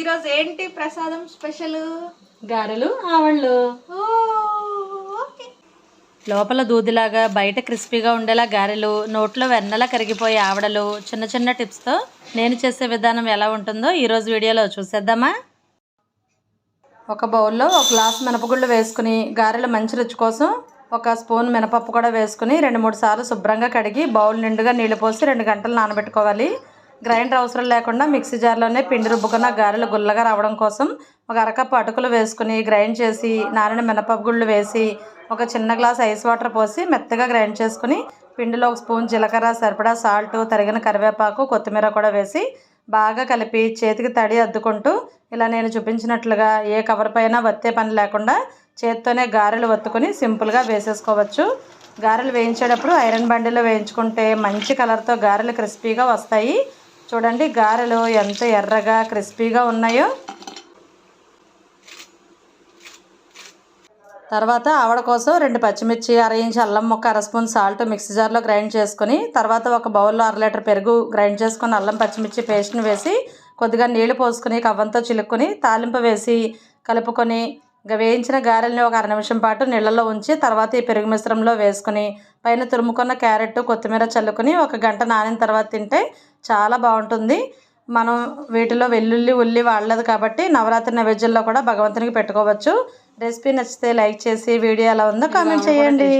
ఈరోజు ఏంటి ప్రసాదం స్పెషల్? గారెలు ఆవళ్ళు. లోపల దూదిలాగా బయట క్రిస్పీగా ఉండేలా గారెలు నోట్లో వెన్నలా కరిగిపోయే ఆవడలు చిన్న చిన్న టిప్స్తో నేను చేసే విధానం ఎలా ఉంటుందో ఈరోజు వీడియోలో చూసేద్దామా? ఒక బౌల్లో ఒక గ్లాస్ మినపగుళ్ళు వేసుకుని గారెలు మంచి రుచి కోసం ఒక స్పూన్ మినపప్పు కూడా వేసుకుని రెండు మూడు సార్లు శుభ్రంగా కడిగి బౌల్ నిండుగా నీళ్ళు పోసి రెండు గంటలు నానబెట్టుకోవాలి. గ్రైండర్ అవసరం లేకుండా మిక్సీ జార్లోనే పిండి రుబ్బుకున్న గారెలు గుల్లగా రావడం కోసం ఒక అరకప్పు అటుకులు వేసుకుని గ్రైండ్ చేసి నారిన మినపగుళ్ళు గుళ్ళు వేసి ఒక చిన్న గ్లాస్ ఐస్ వాటర్ పోసి మెత్తగా గ్రైండ్ చేసుకుని పిండిలో ఒక స్పూన్ జీలకర్ర సరిపడా సాల్ట్ తరిగిన కరివేపాకు కొత్తిమీర కూడా వేసి బాగా కలిపి చేతికి తడి అద్దుకుంటూ ఇలా నేను చూపించినట్లుగా ఏ కవర్ పైన వత్తే పని లేకుండా చేత్తోనే గారెలు వత్తుకుని సింపుల్గా వేసేసుకోవచ్చు. గారెలు వేయించేటప్పుడు ఐరన్ బండిలో వేయించుకుంటే మంచి కలర్తో గారెలు క్రిస్పీగా వస్తాయి. చూడండి గారెలు ఎంత ఎర్రగా క్రిస్పీగా ఉన్నాయో. తర్వాత ఆవిడ కోసం రెండు పచ్చిమిర్చి అర ఇంచ్ అల్లం ముక్క అర స్పూన్ సాల్ట్ మిక్సీ జార్లో గ్రైండ్ చేసుకొని తర్వాత ఒక బౌల్లో అర లీటర్ పెరుగు గ్రైండ్ చేసుకుని అల్లం పచ్చిమిర్చి పేస్ట్ని వేసి కొద్దిగా నీళ్ళు పోసుకుని కవ్వంతో చిలుక్కుని తాలింపు వేసి కలుపుకొని ఇంకా వేయించిన గారెల్ని ఒక అర నిమిషం పాటు నీళ్ళలో ఉంచి తర్వాత ఈ పెరుగు మిశ్రమంలో వేసుకుని పైన తురుముకున్న క్యారెట్ కొత్తిమీర చల్లుకుని ఒక గంట నానిన తర్వాత తింటే చాలా బాగుంటుంది. మనం వీటిలో వెల్లుల్లి ఉల్లి వాడలేదు కాబట్టి నవరాత్రి నైవేద్యంలో కూడా భగవంతునికి పెట్టుకోవచ్చు. రెసిపీ నచ్చితే లైక్ చేసి వీడియో ఎలా ఉందో కామెంట్ చేయండి.